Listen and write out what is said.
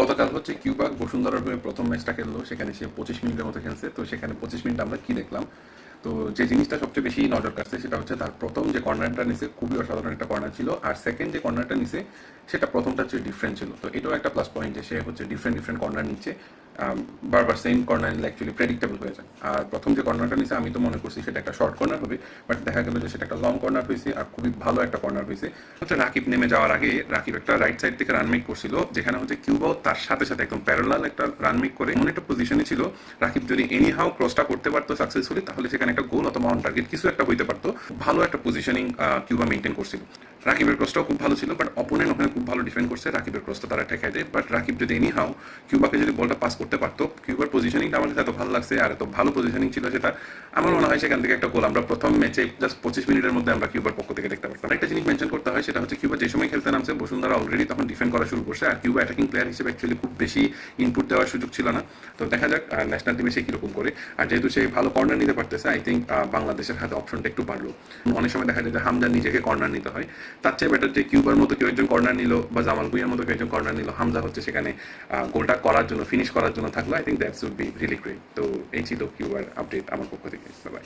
গতকাল হচ্ছে কিউবা বসুন্ধরার হয়ে প্রথম ম্যাচটা খেললো, সেখানে সে পঁচিশ মিনিটের মতো খেলছে। তো সেখানে পঁচিশ মিনিট আমরা কি দেখলাম? তো যে জিনিসটা সবচেয়ে বেশি নজর কাটছে সেটা হচ্ছে তার প্রথম যে কর্নারটা নিছে খুবই অসাধারণ একটা কর্নার ছিল, আর সেকেন্ড যে কর্নারটা নিছে সেটা প্রথমটা হচ্ছে ডিফারেন্ট ছিল। তো এটাও একটা প্লাস পয়েন্ট যে সে হচ্ছে ডিফারেন্ট ডিফারেন্ট কর্নার নিচ্ছে। বারবার সেম কর্নার নিলে অ্যাকচুয়ালি প্রেডিক্টেবল হয়ে যায়। আর প্রথম যে কর্নারটা নিছে, আমি তো মনে করছি সেটা একটা শর্ট কর্নার হবে বাট দেখা গেল যে সেটা একটা লং কর্নার হয়েছে আর খুবই ভালো একটা কর্নার হয়েছে। হচ্ছে রাকিব নেমে যাওয়ার আগে রাকিব একটা রাইট সাইড থেকে রান মেক করছিল, যেখানে হচ্ছে কিউবাও তার সাথে সাথে একদম প্যারালাল একটা রান মেক করে। এমন একটা পজিশনে ছিল, রাকিব যদি এনি হাউ ক্রসটা করতে পারতো সাকসেসফুলি তাহলে সেখানে একটা গোল অথবা অন টার্গেট কিছু একটা হইতে পারতো। ভালো একটা পজিশনিং কিউবা মেনটেন করছিল। রাকিবের ক্রসটাও খুব ভালো ছিল বাট অপোনেন্ট ওখানে খুব ভালো ডিফেন্ড করছে। রাকিবের ক্রসটা তারা ঠেকাই দেয় বাট রাকিব যদি এনি হাও কিউবাকে যদি বলটা পাস করতে পারতো, কিউবার পজিশনিংটা আমার কাছে এত ভালো লাগছে, আর এত ভালো পজিশনিং ছিল সেটা আমার মনে হয় সেখান থেকে একটা গোল আমরা প্রথম ম্যাচে জাস্ট পঁচিশ মিনিটের মধ্যে আমরা কিউবার পক্ষ থেকে দেখতে পারতাম। একটা জিনিস মেনশন করতে হয়, সেটা হচ্ছে কিউবা যে সময় খেলতে নামছে, বসুন্ধরা অলরেডি তখন ডিফেন্ড করা শুরু করছে, আর কিউবা অ্যাটাকিং প্লেয়ার হিসেবে অ্যাকচুয়ালি খুব বেশি ইনপুট দেওয়ার সুযোগ ছিল না। তো দেখা যাক ন্যাশনাল টিমে সে কীরকম করে। আর যেহেতু সে ভালো কর্নার নিতে পারতেছে আই থিঙ্ক বাংলাদেশের হাতে অপশনটা একটু বাড়লো। অনেক সময় দেখা যায় যে হামজা নিজেকে কর্নার নিতে হয়। তার চেয়ে বেটার যে কিউবার মতো কেউ একজন কর্নার নিল বা জামাল ভুইয়ার মতো কেউ একজন কর্নার নিল হামজা হচ্ছে সেখানে গোলটা করার জন্য ফিনিশ করার জন্য থাকল I think that's would be really great তো এই ছিল কিউবার আপডেট আমার পক্ষ থেকে। বাই